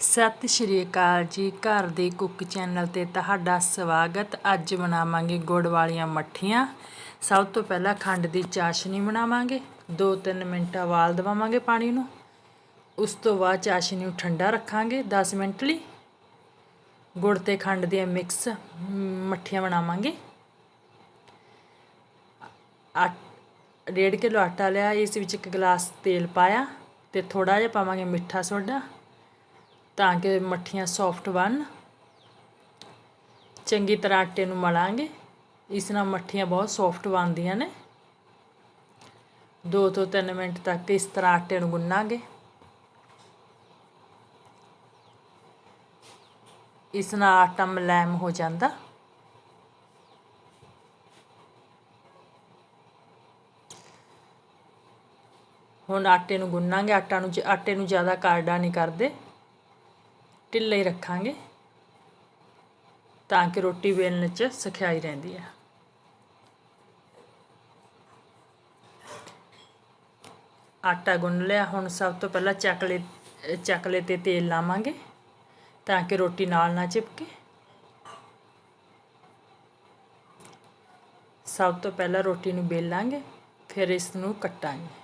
ਸਤਿ ਸ਼੍ਰੀ ਅਕਾਲ ਜੀ, ਘਰ ਦੇ ਕੁੱਕ ਚੈਨਲ ਤੇ ਤੁਹਾਡਾ ਸਵਾਗਤ। ਅੱਜ ਬਣਾਵਾਂਗੇ ਗੁੜ ਵਾਲੀਆਂ ਮੱਠੀਆਂ। ਸਭ ਤੋਂ ਪਹਿਲਾਂ ਖੰਡ ਦੀ ਚਾਸ਼ਨੀ ਬਣਾਵਾਂਗੇ। 2-3 ਮਿੰਟ ਉਬਾਲ ਦਵਾਵਾਂਗੇ ਪਾਣੀ ਨੂੰ। ਉਸ ਤੋਂ ਬਾਅਦ ਚਾਸ਼ਨੀ ਨੂੰ ਠੰਡਾ ਰੱਖਾਂਗੇ 10 ਮਿੰਟ ਲਈ। ਗੁੜ ਤੇ ਖੰਡ ਦੀਆਂ ਮਿਕਸ ਮੱਠੀਆਂ ਬਣਾਵਾਂਗੇ। ਡੇਢ ਕਿਲੋ ਆਟਾ ਲਿਆ। ਇਸ ਵਿੱਚ ਇੱਕ ਗਲਾਸ ਤੇਲ ਪਾਇਆ ਤੇ ਥੋੜਾ ਜਿਹਾ ਪਾਵਾਂਗੇ ਮਿੱਠਾ ਸੋਡਾ। ਤਾਂ ਕਿ ਮੱਠੀਆਂ ਸੌਫਟ ਬਣ। ਚੰਗੀ ਤਰ੍ਹਾਂ ਆਟੇ ਨੂੰ ਮਲਾਂਗੇ। ਇਸ ਨਾਲ ਮੱਠੀਆਂ ਬਹੁਤ ਸੌਫਟ ਬਣਦੀਆਂ ਨੇ। 2 ਤੋਂ 3 ਮਿੰਟ ਤੱਕ ਇਸ ਤਰ੍ਹਾਂ ਆਟੇ ਨੂੰ ਗੁੰਨਾਂਗੇ। ਇਸ ਨਾਲ ਆਟਾ ਮਲਾਇਮ ਹੋ ਜਾਂਦਾ। ਹੁਣ ਆਟੇ ਨੂੰ ਗੁੰਨਾਂਗੇ। ਆਟਾ ਨੂੰ ਆਟੇ ਨੂੰ ਜ਼ਿਆਦਾ ਕਾਰਡਾ ਨਹੀਂ ਕਰਦੇ। ਢਿੱਲਾ ਹੀ ਰੱਖਾਂਗੇ ਤਾਂ ਕਿ ਰੋਟੀ ਵੇਲਣ 'ਚ ਸਖਿਆਈ ਰਹਿੰਦੀ ਆ। ਆਟਾ ਗੁੰਨ ਲਿਆ। ਹੁਣ ਸਭ ਤੋਂ ਪਹਿਲਾਂ ਚੱਕਲੇ ਚੱਕਲੇ ਤੇ ਤੇਲ ਲਾਵਾਂਗੇ ਤਾਂ ਕਿ ਰੋਟੀ ਨਾਲ ਨਾ ਚਿਪਕੇ। ਸਭ ਤੋਂ ਪਹਿਲਾਂ ਰੋਟੀ ਨੂੰ ਬੇਲਾਂਗੇ ਫਿਰ ਇਸ ਨੂੰ ਕੱਟਾਂਗੇ।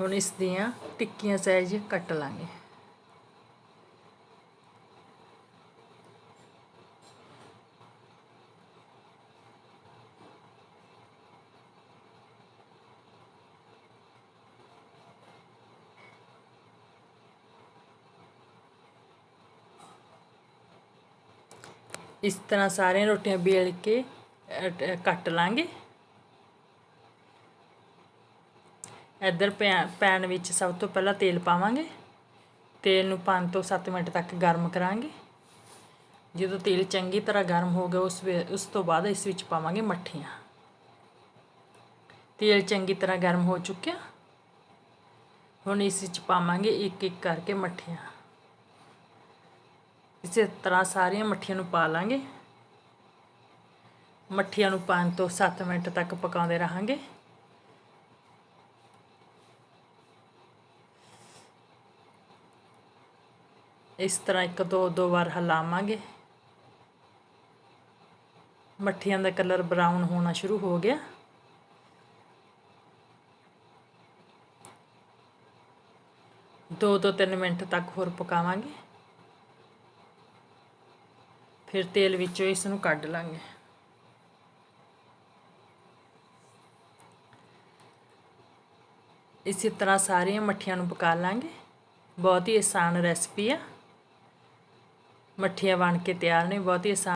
ਹੁਣ ਇਸ ਦੀਆਂ ਟਿੱਕੀਆਂ ਸਾਈਜ਼ ਕੱਟ ਲਾਂਗੇ। ਇਸ ਤਰ੍ਹਾਂ ਸਾਰੀਆਂ ਰੋਟੀਆਂ ਬੇਲ ਕੇ ਕੱਟ ਲਾਂਗੇ। ਇੱਧਰ ਪੈ, ਪੈਨ ਵਿੱਚ ਸਭ ਤੋਂ ਪਹਿਲਾਂ ਤੇਲ ਪਾਵਾਂਗੇ। ਤੇਲ ਨੂੰ 5 ਤੋਂ 7 ਮਿੰਟ ਤੱਕ ਗਰਮ ਕਰਾਂਗੇ। ਜਦੋਂ ਤੇਲ ਚੰਗੀ ਤਰ੍ਹਾਂ ਗਰਮ ਹੋ ਗਿਆ, ਉਸ ਉਸ ਤੋਂ ਬਾਅਦ ਇਸ ਵਿੱਚ ਪਾਵਾਂਗੇ ਮੱਠੀਆਂ। ਤੇਲ ਚੰਗੀ ਤਰ੍ਹਾਂ ਗਰਮ ਹੋ ਚੁੱਕਿਆ। ਹੁਣ ਇਸ ਵਿੱਚ ਪਾਵਾਂਗੇ ਇੱਕ ਇੱਕ ਕਰਕੇ ਮੱਠੀਆਂ। ਇਸੇ ਤਰ੍ਹਾਂ ਸਾਰੀਆਂ ਮੱਠੀਆਂ ਨੂੰ ਪਾ ਲਾਂਗੇ। ਮੱਠੀਆਂ ਨੂੰ 5 ਤੋਂ 7 ਮਿੰਟ ਤੱਕ ਪਕਾਉਂਦੇ ਰਹਾਂਗੇ। ਇਸ ਤਰ੍ਹਾਂ ਇੱਕ ਦੋ ਦੋ ਵਾਰ ਹਲਾਵਾਂਗੇ। ਮੱਠੀਆਂ ਦਾ ਕਲਰ ਬਰਾਊਨ ਹੋਣਾ ਸ਼ੁਰੂ ਹੋ ਗਿਆ। ਦੋ ਤੋਂ ਤਿੰਨ ਮਿੰਟ ਤੱਕ ਹੋਰ ਪਕਾਵਾਂਗੇ। ਫਿਰ ਤੇਲ ਵਿੱਚੋਂ ਇਸ ਨੂੰ ਕੱਢ ਲਾਂਗੇ। ਇਸੇ ਤਰ੍ਹਾਂ ਸਾਰੀਆਂ ਮੱਠੀਆਂ ਨੂੰ ਪਕਾ ਲਾਂਗੇ। ਬਹੁਤ ਹੀ ਆਸਾਨ ਰੈਸਪੀ ਆ। ਮੱਠੀਆਂ ਬਣ ਕੇ ਤਿਆਰ ਨੇ ਬਹੁਤ ਹੀ ਆਸਾਨ